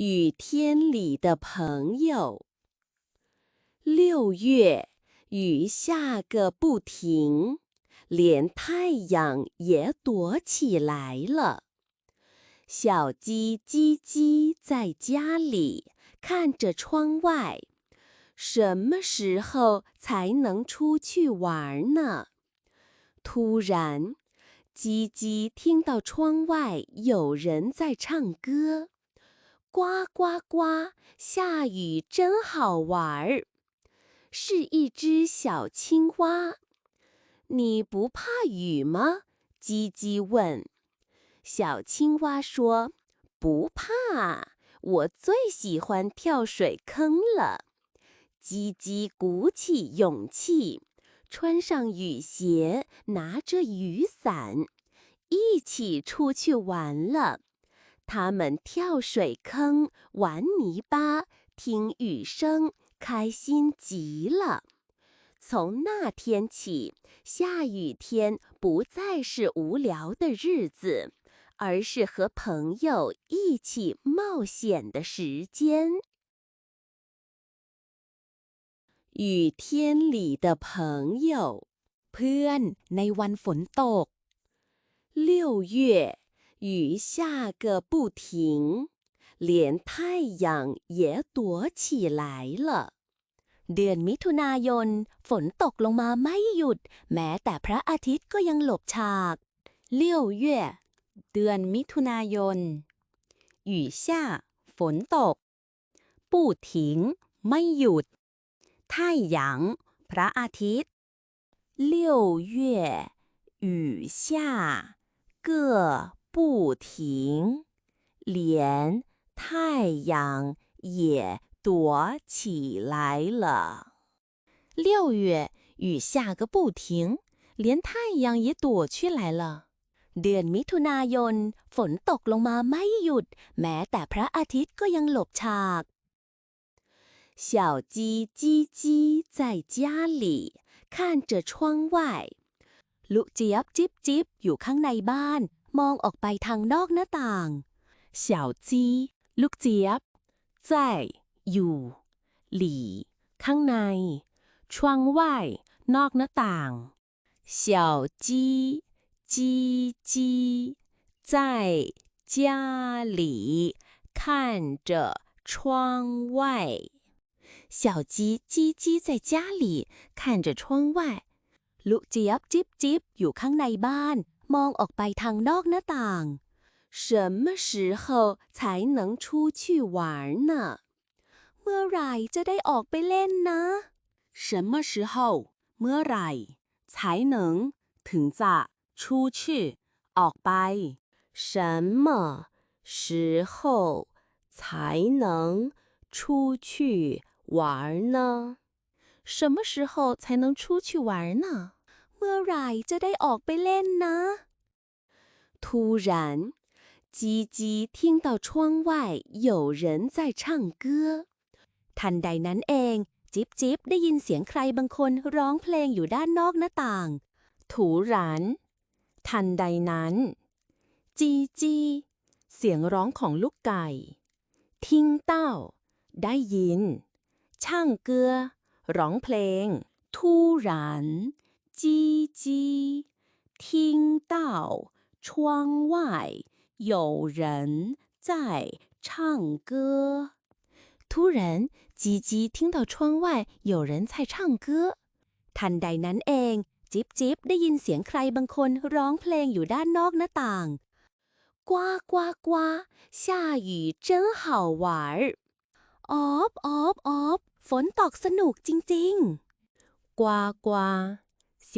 雨天里的朋友。六月，雨下个不停，连太阳也躲起来了。小鸡叽叽在家里看着窗外，什么时候才能出去玩呢？突然，叽叽听到窗外有人在唱歌。呱呱呱！下雨真好玩儿。是一只小青蛙。你不怕雨吗？叽叽问。小青蛙说：“不怕，我最喜欢跳水坑了。”叽叽鼓起勇气，穿上雨鞋，拿着雨伞，一起出去玩了。他们跳水坑、玩泥巴、听雨声，开心极了。从那天起，下雨天不再是无聊的日子，而是和朋友一起冒险的时间。雨天里的朋友，เพื่อนในวันฝนตก六月。 雨下个不停，连太阳也躲起来了。เดือนมิถุนายนฝนตกลงมาไม่หยุด แม้แต่พระอาทิตย์ก็ยังหลบฉาก六月เดือนมิถุนายน雨下ฝนตก不停ไม่หยุด太阳พระอาทิตย์六月雨下个 不停，连太阳也躲起来了。六月雨下个不停，连太阳也躲去来了。เดือนมิถุนายนฝนตกลงมาไม่หยุด แม้แต่พระอาทิตย์ก็ยังหลบฉาก。小鸡叽叽在家里看着窗外。ลูกเจี๊ยบจิ๊บจิ๊บอยู่ข้างในบ้าน มองออกไปทางนอกหน้าต่าง小鸡ลูกเจี๊ยบ在อยู่หลี่ข้างในช่วงว่ายนอกหน้าต่าง小鸡叽叽在家里看着窗外小鸡叽叽在家里看着窗外ลูกเจี๊ยบจิ๊บจิ๊บอยู่ข้างในบ้าน มองออกไปทางนอกหน้าต่าง什么时候才能出去玩呢เมื่อไหร่จะได้ออกไปเล่นนะ什么时候เมื่อไหร่才能ถึงจะ出去ออกไป什么时候才能出去玩呢什么时候才能出去玩呢 เมื่อไหร่จะได้ออกไปเล่นนะ突然叽叽听到窗外有人在唱歌ทันใดนั้นเอง จิ๊บจิ๊บได้ยินเสียงใครบางคนร้องเพลงอยู่ด้านนอกหน้าต่าง突然ทันใดนั้นจีจีเสียงร้องของลูกไก่ทิ้งเต้าได้ยินช่างเกือร้องเพลง突然 叽叽，听到窗外有人在唱歌。突然，叽叽听到窗外有人在唱歌。ทันใดนั้นเอง จิ๊บจิ๊บได้ยินเสียงใครบางคนร้องเพลงอยู่ด้านนอกหน้าต่าง 呱呱呱，下雨真好玩儿。ออฟออฟออฟฝนตกสนุกจริงๆ 呱呱เ ส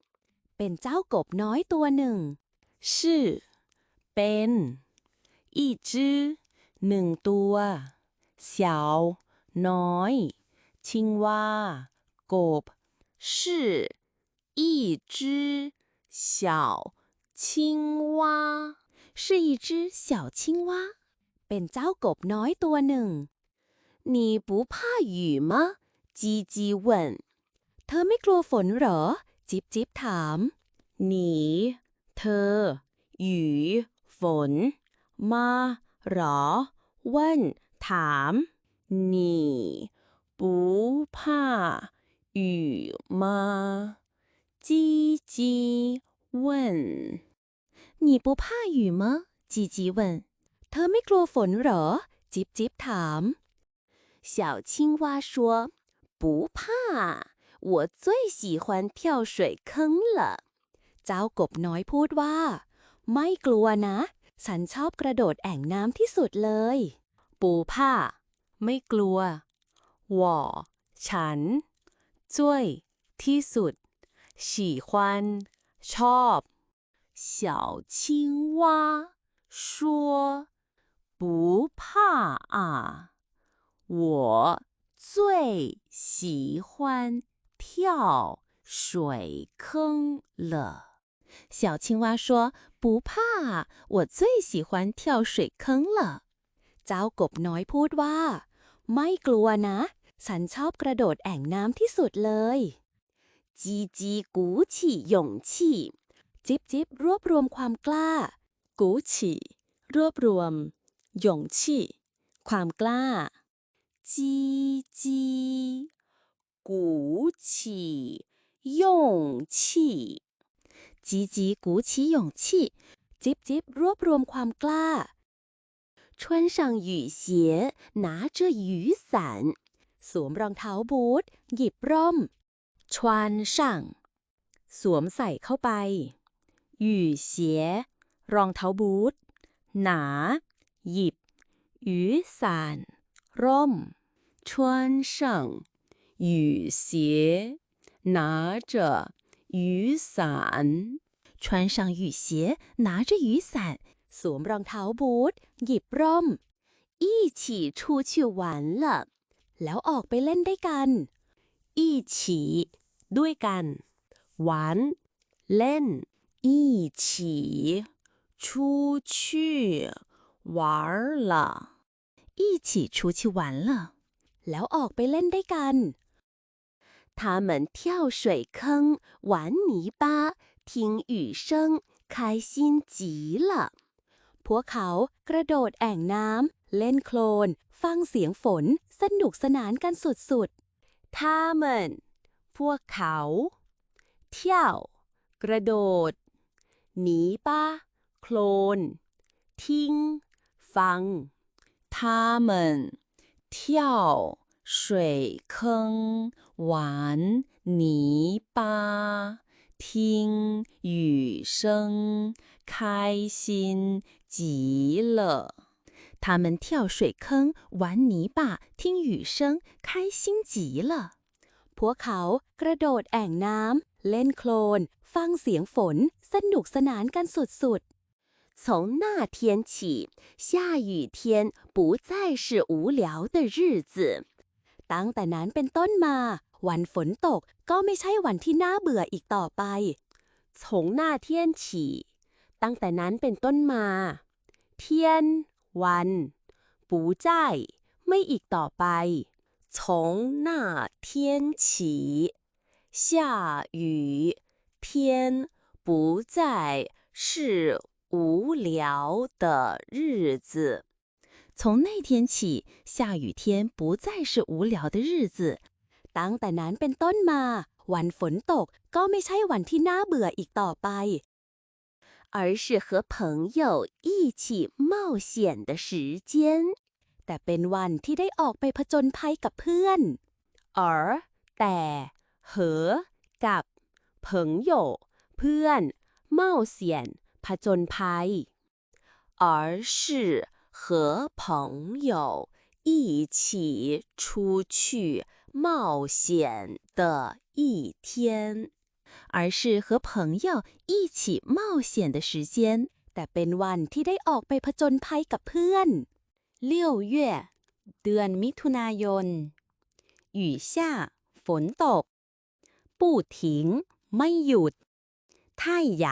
เป็นเจ้ากบน้อยตัวหนึ่ง是เป็น一只หนึ่งตัว小 น้อย ชิงว่า กบ 是一只小青蛙。是一只小青蛙 เป็นเจ้ากบน้อยตัวหนึ่ง 你不怕雨吗？鸡鸡问。 เธอไม่กลัวฝนเหรอ จิบจิบถาม 你 เธอ หยูฝน มาเหรอเว่นถาม 你不怕雨吗？鸡鸡问。你不怕雨吗จีจี问เธอไม่กลัวฝนเหรอ จิบจิบถาม 小青蛙说：“不怕， 我最喜欢跳水坑了。 เจ้ากบน้อยพูดว่า ไม่กลัวนะ ฉันชอบกระโดดแอ่งน้ำที่สุดเลย ปูผ้า ไม่กลัว我ฉันจ้วยที่สุด喜欢ชอบ 小青蛙说：“不怕啊，我最喜欢 跳水坑了。”小青蛙说：“不怕，我最喜欢跳水坑了。”เจ้ากบน้อยพูดว่า ไม่กลัวนะ ฉันชอบกระโดดแอ่งน้ำที่สุดเลย 叽叽鼓起勇气， จิบจิบรวบรวมความกล้า กูฉีรวบรวม หยงฉีความกล้า 叽叽 鼓起勇气。 จีจีกูฉีหยงฉีจิบจิบรวบรวมความกล้า 穿上雨鞋，拿着雨伞， สวมรองเท้าบูท หยิบร่ม ชวานช่าง สวมใส่เข้าไป หยู่เสีย รองเท้าบูท หนา หยิบ หยูสาน ร่ม 穿上 雨鞋，拿着雨伞。穿上雨鞋，拿着雨伞 สวมรองเท้าบูท หยิบร่ม 一起出去玩了。 แล้วออกไปเล่นได้กัน 一起ด้วยกันหวานเล่น一起出去玩了。一起出去玩了 แล้วออกไปเล่นได้กัน 他们跳水坑，玩泥巴，听雨声，开心极了。 พวกเขากระโดดแอ่งน้ำ เล่นโคลน ฟังเสียงฝน สนุกสนานกันสุด 他们พวกเขาเที่ยวกระโดดหนีป้าโคลน ทิ้ง ฟัง他们跳水坑 玩泥巴听雨声开心极了。 ๆ 他们跳水坑，玩泥巴，听雨声，开心极了。พวกเขากระโดดแอ่งน้ำ เล่นโคลน ฟังเสียงฝน สนุกสนานกันสุด 从那天起，下雨天不再是无聊的日子。 ๆ ตั้งแต่นั้นเป็นต้นมา วันฝนตกก็ไม่ใช่วันที่น่าเบื่ออีกต่อไป 从那天起，ตั้งแต่นั้นเป็นต้นมา เทียน วัน不再ไม่อีกต่อไป从那天起，下雨天不再是无聊的日子。从那天起，下雨天不再是无聊的日子。 ตั้งแต่นั้นเป็นต้นมา วันฝนตกก็ไม่ใช่วันที่น่าเบื่ออีกต่อไป 而是和朋友一起冒险的时间。 แต่เป็นวันที่ได้ออกไปผจญภัยกับเพื่อน 而แต่和กับ朋友เพื่อน冒险ผจญภัย而是和朋友一起出去 冒险的一天。而是和朋友一起冒险的时间 แต่เป็นวันที่ได้ออกไปผจญภัยกับเพื่อน 六月 เดือนมิถุนายน雨下ฝนตก不停ไม่หยุด太阳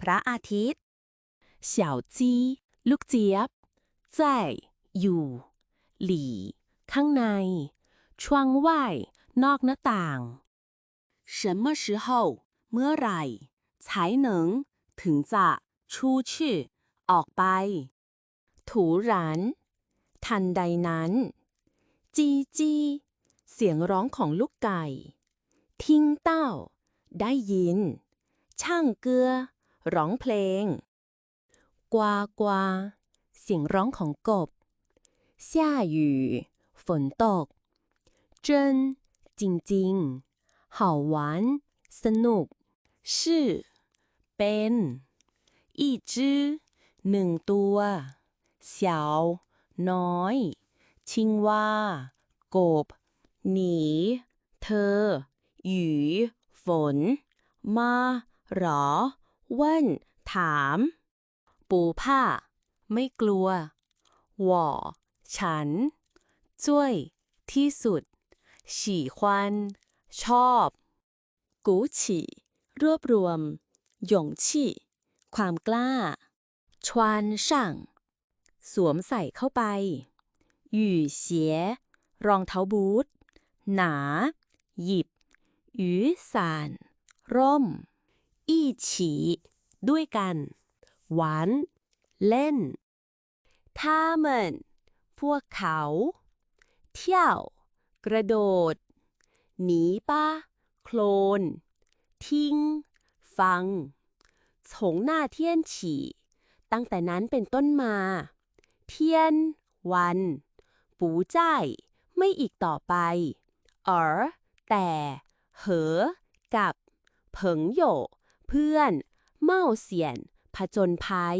พระอาทิตย์小鸡ลูกเจี๊ยบ在อยู่หลี่ข้างใน 窗外นอกหน้าต่าง 什么时候เมื่อไหร่才能ถึงจะ出去ออกไปถูหรานทันใดนั้น จีจีเสียงร้องของลูกไก่ ทิ้งเต้า ได้ยิน ช่างเกลือ ร้องเพลง กวากวา เสียงร้องของกบ下雨ฝนตก 真จริงๆ好玩สนุก是เป็น อีจื้อหนึ่งตัว小น้อย ชิงว่า กบ หนี เธอ หยีฝน มาหรอเว่นถาม ปูผ้า ไม่กลัวหว่อฉัน จ้วย ที่สุด ฉี่ควันชอบ กูฉี่ รวบรวม หยงชี่ ความกล้า ชวานช่าง สวมใส่เข้าไปหยู่เสีย รองเท้าบูท หนา หยิบหยูสาน ร่ม อี้ฉีด้วยกัน หวาน เล่น他们พวกเขา เที่ยว กระโดด หนีป้าโคลน ทิ้ง ฟังฉงหน้าเทียนฉี่ ตั้งแต่นั้นเป็นต้นมา เทียน วัน ปู่ายไม่อีกต่อไปเออแต่ เหอ กับ เผิงโยเพื่อน เม่าเสียนผจญภัย